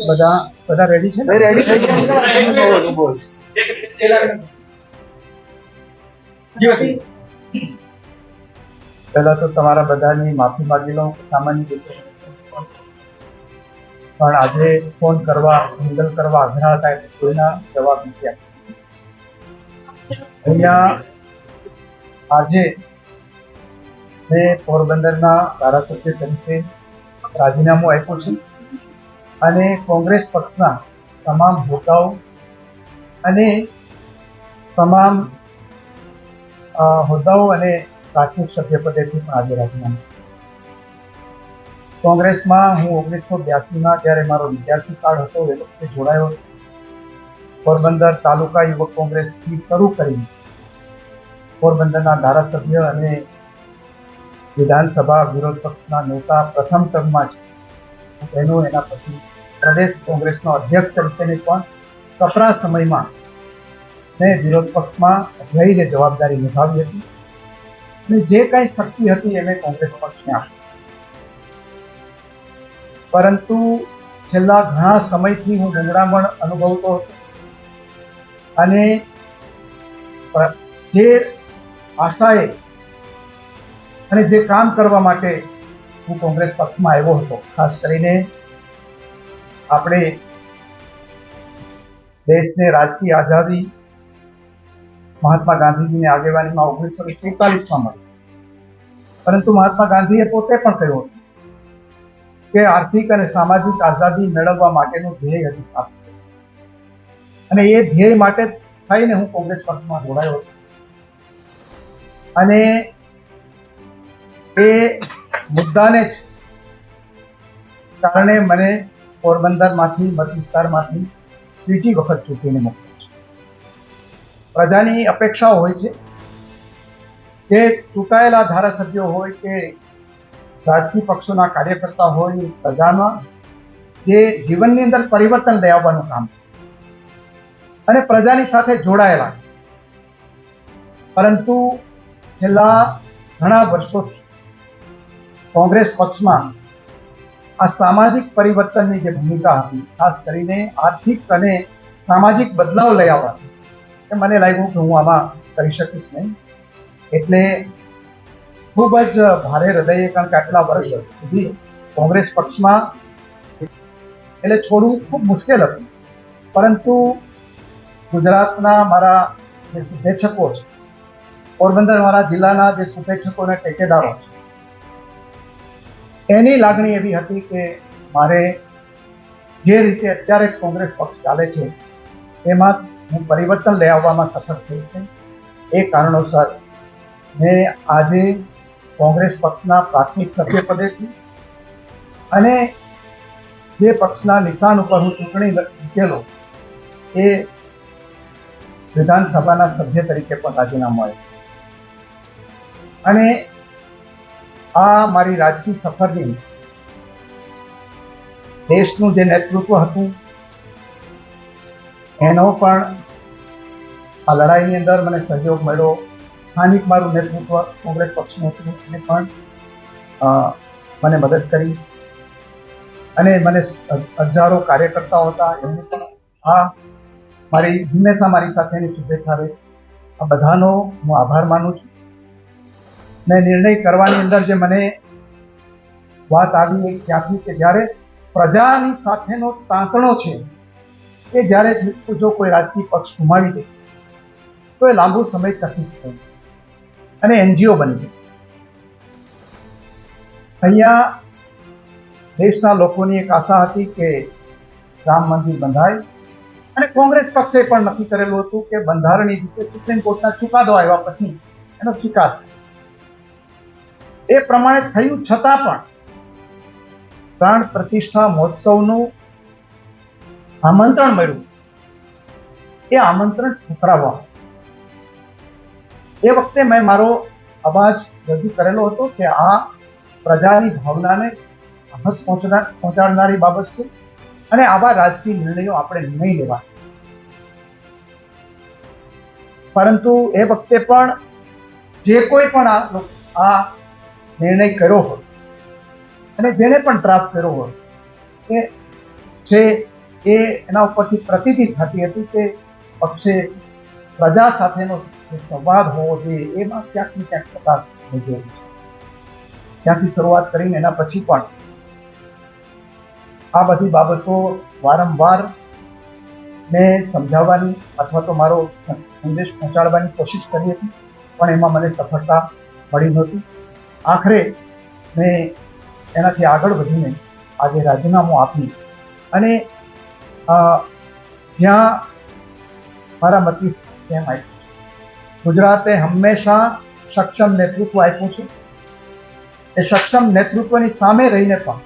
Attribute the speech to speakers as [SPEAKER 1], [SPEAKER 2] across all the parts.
[SPEAKER 1] બધા બધા રેડી છે ને? રેડી થઈ પહેલા તો તમારા બધાની માફી માંગી લઉં સામાન્ય રીતે. પણ આજે ફોન કરવા હેન્ડલ કરવા અઘરા હતા એટલે કોઈના જવાબ નથી આપ્યો અહીંયા આજે મેં પોરબંદરના ધારાસભ્ય તરીકે રાજીનામું આપ્યું છે. અને કોંગ્રેસ પક્ષના તમામ હોદ્દાઓ અને તમામ હોદ્દાઓ અને પ્રાથમિક સભ્યપદેથી પણ આજે રાજીનામું કોંગ્રેસમાં હું ઓગણીસો બ્યાસીમાં જ્યારે મારો વિદ્યાર્થી કાળ હતો, એ વખતે જોડાયો પોરબંદર તાલુકા યુવક કોંગ્રેસથી શરૂ કરી પોરબંદરના ધારાસભ્ય અને વિધાનસભા વિરોધ પક્ષના નેતા પ્રથમ ટર્મમાં છે. એનું એના પછી પ્રદેશ કોંગ્રેસનો અધ્યક્ષ તરીકેની પણ કપરા સમયમાં મેં વિરોધ પક્ષમાં રહીને જવાબદારી નિભાવી હતી અને જે કાંઈ શક્તિ હતી એ મેં કોંગ્રેસ પક્ષને આપી. પરંતુ છેલ્લા ઘણા સમયથી હું ગુંગળામણ અનુભવતો હતો અને જે આશાએ અને જે કામ કરવા માટે હું કોંગ્રેસ પક્ષમાં આવ્યો હતો, ખાસ કરીને આપણે દેશને રાજકીય આઝાદી મહાત્મા ગાંધીજીની આગેવાનીમાં ઓગણીસો ને સુડતાલીસમાં મળી. પરંતુ મહાત્મા ગાંધીએ પોતે પણ કહ્યું હતું કે આર્થિક અને સામાજિક આઝાદી મેળવવા માટેનું ધ્યેય હતું. અને એ ધ્યેય માટે થઈને હું કોંગ્રેસ પક્ષમાં જોડાયો હતો. અને એ મુદ્દાને જ કારણે મને પોરબંદરમાંથી, મત વિસ્તારમાંથી ત્રીજી વખત ચૂંટીને મોકલ્યો છે. પ્રજાની અપેક્ષાઓ હોય છે કે ચૂંટાયેલા ધારાસભ્યો હોય કે રાજકીય પક્ષોના કાર્યકર્તા હોય પ્રજામાં, જે જીવનની અંદર પરિવર્તન લઈ આવવાનું કામ અને પ્રજાની સાથે જોડાયેલા પરંતુ છેલ્લા ઘણા વર્ષોથી કોંગ્રેસ પક્ષમાં આ સામાજિક પરિવર્તનની જે ભૂમિકા હતી, ખાસ કરીને આર્થિક અને સામાજિક બદલાવ લઈ આવવાની એ મને લાગ્યું કે હું આમાં કરી શકીશ નહીં. એટલે ખૂબ જ ભારે હૃદયે કારણ કે આટલા વર્ષ સુધી કોંગ્રેસ પક્ષમાં એટલે છોડવું ખૂબ મુશ્કેલ હતું. પરંતુ ગુજરાતના મારા જે શુભેચ્છકો છે, પોરબંદર મારા જિલ્લાના જે શુભેચ્છકો અને ટેકેદારો છે એની લાગણી એવી હતી કે મારે જે રીતે અત્યારે કોંગ્રેસ પક્ષ ચાલે છે, એમાં હું પરિવર્તન લઈ આવવામાં સફળ થઈશ એ કારણોસર મેં આજે કોંગ્રેસ પક્ષના પ્રાથમિક સભ્ય પદેથી અને જે પક્ષના નિશાન ઉપર હું ચૂંટણી જીતેલો એ વિધાનસભાના સભ્ય તરીકે પણ રાજીનામું આપ્યું. અને આ મારી રાજકીય સફરની દેશનું જે નેતૃત્વ હતું, એનો પણ આ લડાઈની અંદર મને સહયોગ મળ્યો. સ્થાનિક મારું નેતૃત્વ, કોંગ્રેસ પક્ષનું હતું એને પણ મને મદદ કરી. અને મને હજારો કાર્યકર્તાઓ હતા, એમને પણ આ મારી, હંમેશા મારી સાથેની શુભેચ્છા રહી. આ બધાનો હું આભાર માનું છું. મેં નિર્ણય કરવાની અંદર જે મને વાત આવી એ ક્યાંથી કે જ્યારે પ્રજાની સાથેનો તાંતણો છે, એ જ્યારે જો કોઈ રાજકીય પક્ષ ગુમાવી દે, તો એ લાંબો સમય ટકી શકે અને એનજીઓ બની જાય અહીંયા દેશના લોકોની એક આશા હતી કે રામ મંદિર બંધાય અને કોંગ્રેસ પક્ષે પણ નક્કી કરેલું હતું કે બંધારણીય રીતે સુપ્રીમ કોર્ટના ચુકાદો આવ્યા પછી એનો સ્વીકાર થાય. એ પ્રમાણે થયું છતાં પણ પ્રાણ પ્રતિષ્ઠા મહોત્સવનું આમંત્રણ મળ્યું. એ આમંત્રણ ઠુકરાવવા. એ વખતે મેં મારો અવાજ રજૂ કરેલો હતો કે આ પ્રજાની ભાવનાને આહત પહોંચાડનારી બાબત છે અને આવા રાજકીય નિર્ણયો આપણે નહીં લેવા. પરંતુ એ વખતે પણ જે કોઈ પણ આ આ નિર્ણય કર્યો હોય અને જેને પણ ડ્રાફ્ટ કર્યો હોય, એ છે એ એના ઉપરથી પ્રતીતિ થતી હતી કે પક્ષે પ્રજા સાથેનો સંવાદ હોવો જોઈએ. એમાં ક્યાંક ક્યાંક પચાસ થઈ ગયો છે. ત્યાંથી શરૂઆત કરીને એના પછી પણ આ બધી બાબતો વારંવાર મેં સમજાવવાની અથવા તો મારો સંદેશ પહોંચાડવાની કોશિશ કરી હતી, પણ એમાં મને સફળતા મળી નહોતી. આખરે મેં એનાથી આગળ વધીને આજે રાજીનામું આપી અને જ્યાં મારા મતી તેમ આપ્યું. ગુજરાતે હંમેશા સક્ષમ નેતૃત્વ આપ્યું છે. એ સક્ષમ નેતૃત્વની સામે રહીને પણ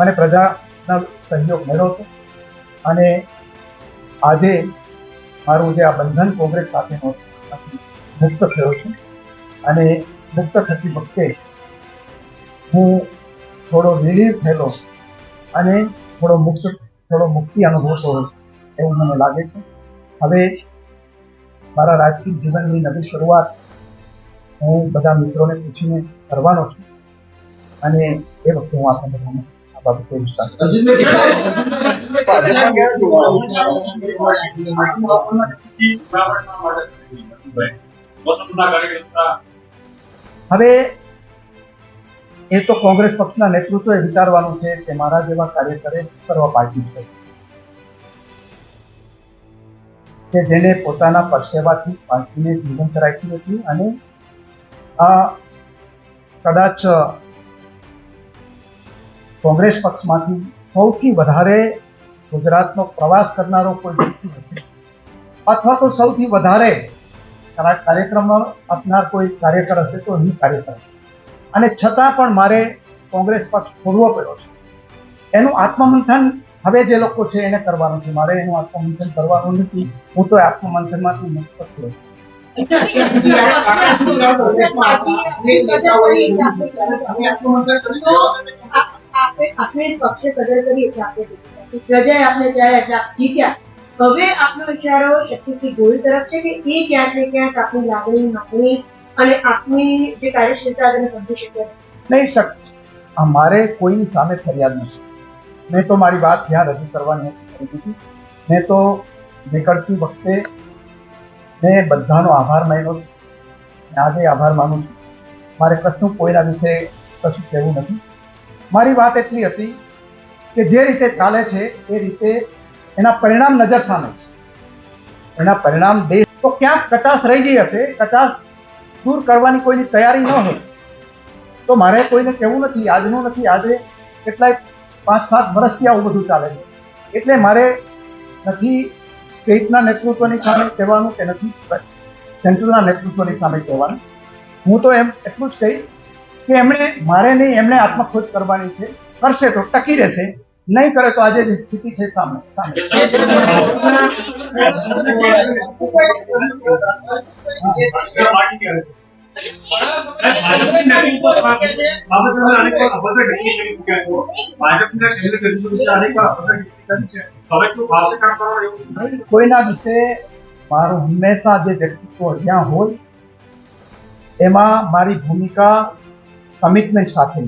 [SPEAKER 1] મને પ્રજાનો સહયોગ મળ્યો હતો. અને આજે મારું જે આ બંધન કોંગ્રેસ સાથેનો મુક્ત થયો છું. અને મુક્ત થતી વખતે હું થોડો રિલીફ થયેલો અને થોડો મુક્ત થોડો મુક્તિ અનુભવતો એવું મને લાગે છે હવે મારા રાજકીય જીવનની નવી શરૂઆત હું બધા મિત્રોને પૂછીને કરવાનો છું અને એ વખતે હું આપણે બધાને આ બાબતે વિશ્વાસ. હવે, એ તો કોંગ્રેસ પક્ષના નેતૃત્વએ વિચારવાનું છે કે મારા જેવા કાર્યકરે કરવા પાર્ટી છે? કે જેને પોતાના પરસેવાથી પાર્ટીને જીવંત રાખી હતી અને આ કદાચ કોંગ્રેસ પક્ષમાંથી સૌથી વધારે ગુજરાતનો પ્રવાસ કરનારો કોઈ વ્યક્તિ હશે, અથવા તો સૌથી વધારે કાર્ય- કાર્યક્રમો આપનાર કોઈ કાર્યકર હશે તો હું કાર્યકર અને છતાં પણ મારે કોંગ્રેસ પક્ષ છોડવો પડ્યો છે. એનું આત્મમંથન હવે જે લોકો છે એને કરવાનું છે. મારે એનું આત્મમંથન કરવાનું નથી. હું તો આત્મમંથનમાંથી મુક્ત થયો
[SPEAKER 2] પક્ષે કદર કરી પ્રજાએ આપણે ચાહ્યા એટલે જીત્યા. હવે આપનો ઇશારો શક્તિસિંહ ગોહિલ તરફ છે કે એ ક્યાંક ને ક્યાંક આપની લાગણી માગણી અને આપની જે કાર્યશીલતા તેને સમજી શકે.
[SPEAKER 1] નહીં શક અમારે મારે કોઈની સામે ફરિયાદ નથી. મેં તો મારી વાત જ્યાં રજૂ કરવાની કરી દીધી. મેં તો નીકળતી વખતે મેં બધાનો આભાર માન્યો છું. આજે આભાર માનું છું. મારે કશું કોઈના વિશે કશું કહેવું નથી. મારી વાત એટલી હતી કે જે રીતે ચાલે છે એ રીતે એના પરિણામ નજર સામે છે. એના પરિણામ દેશ તો ક્યાંક કચાશ રહી ગઈ હશે? કચાશ દૂર કરવાની કોઈની તૈયારી ન હોય. તો મારે કોઈને કહેવું નથી, આજનું નથી, આજે કેટલાય પાંચ, સાત વર્ષથી આવું બધું ચાલે છે. એટલે મારે નથી સ્ટેટના નેતૃત્વની સામે કહેવાનું કે નથી સેન્ટ્રલના નેતૃત્વની સામે કહેવાનું. હું તો એમ એટલું જ કહીશ કે એમણે મારે નહીં, એમણે આત્મખોજ કરવાની છે. કરશે તો ટકી રહેશે. નહીં કરે તો આજે જે સ્થિતિ છે સામે કોઈના વિશે મારું હંમેશા જે વ્યક્તિત્વ જ્યાં હોય, એમાં મારી ભૂમિકા કમિટમેન્ટ સાથે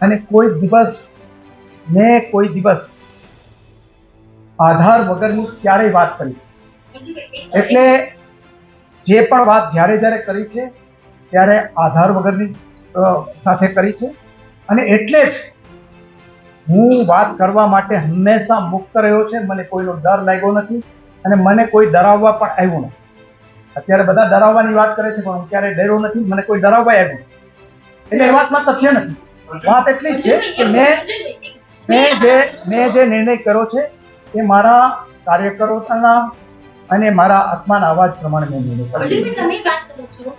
[SPEAKER 1] અને કોઈ દિવસ મેં કોઈ દિવસ આધાર વગરની ક્યારેય વાત કરી એટલે જે પણ વાત જ્યારે જ્યારે કરી છે, ત્યારે આધાર વગરની સાથે કરી છે. અને એટલે જ હું વાત કરવા માટે હંમેશા મુક્ત રહ્યો છે. મને કોઈનો ડર લાગ્યો નથી અને મને કોઈ ડરાવવા પણ આવ્યું નથી. અત્યારે બધા ડરાવવાની વાત કરે છે, પણ હું ક્યારેય ડર્યો નથી. મને કોઈ ડરાવવા આવ્યું એટલે એ વાતમાં તથ્ય નથી. વાત એટલી જ છે કે મેં મેં જે મેં જે નિર્ણય કર્યો છે એ મારા કાર્યકરોના અને મારા આત્માના અવાજ પ્રમાણે મેં નિર્ણય કર્યો છે.
[SPEAKER 3] તમે વાત કરો છો.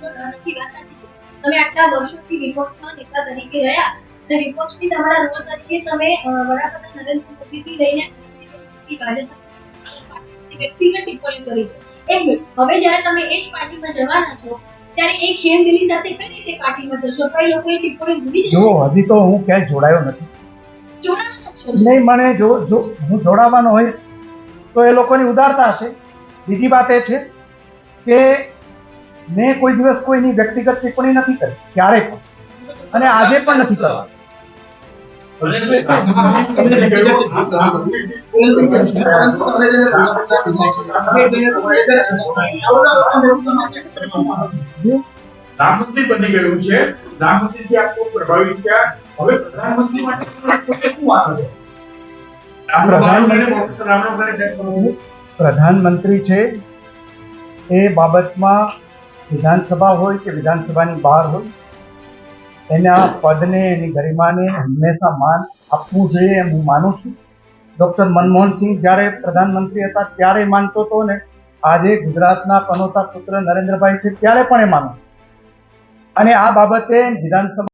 [SPEAKER 3] તમને નથી વાત નથી. તમે આટલા વર્ષોથી વિપક્ષમાં નેતા તરીકે રહ્યા અને વિપક્ષની તમારા રોલ તરીકે તમે વડાપ્રધાન નરેન્દ્ર મોદીથી લઈને વ્યક્તિગત ટિપ્પણીઓ કરી છે. એક મિનિટ હવે જ્યારે તમે એ જ પાર્ટીમાં જવાના છો ત્યારે એ ખેલદિલી સાથે કઈ રીતે પાર્ટીમાં જશો? કઈ લોકોએ ટિપ્પણી ભૂલી જશે
[SPEAKER 1] જો હજી તો હું ક્યાંય જોડાયો નથી. નહીં મને જો જો હું જોડાવાનો હોઈશ તો એ લોકોની ઉદારતા હશે. બીજી વાત એ છે કે મેં કોઈ દિવસ કોઈની વ્યક્તિગત ટિપ્પણી નથી કરી ક્યારે પણ. અને આજે પણ નથી કરવા જે
[SPEAKER 4] રામ મંદિર બની ગયું છે. રામ મંદિરથી આપ પ્રભાવિત થયા. હવે પ્રધાનમંત્રી માટે શું આવે
[SPEAKER 1] પ્રધાનમંત્રી છે એ બાબતમાં વિધાનસભા હોય કે વિધાનસભાની બહાર હોય એના પદને એની ગરિમાને હંમેશા માન આપવું જોઈએ એમ હું માનું છું. ડૉક્ટર મનમોહનસિંહ જ્યારે પ્રધાનમંત્રી હતા ત્યારે માનતો હતો ને આજે ગુજરાતના પનોતા પુત્ર નરેન્દ્રભાઈ છે ત્યારે પણ એ માનું છું. અને આ બાબતે વિધાનસભા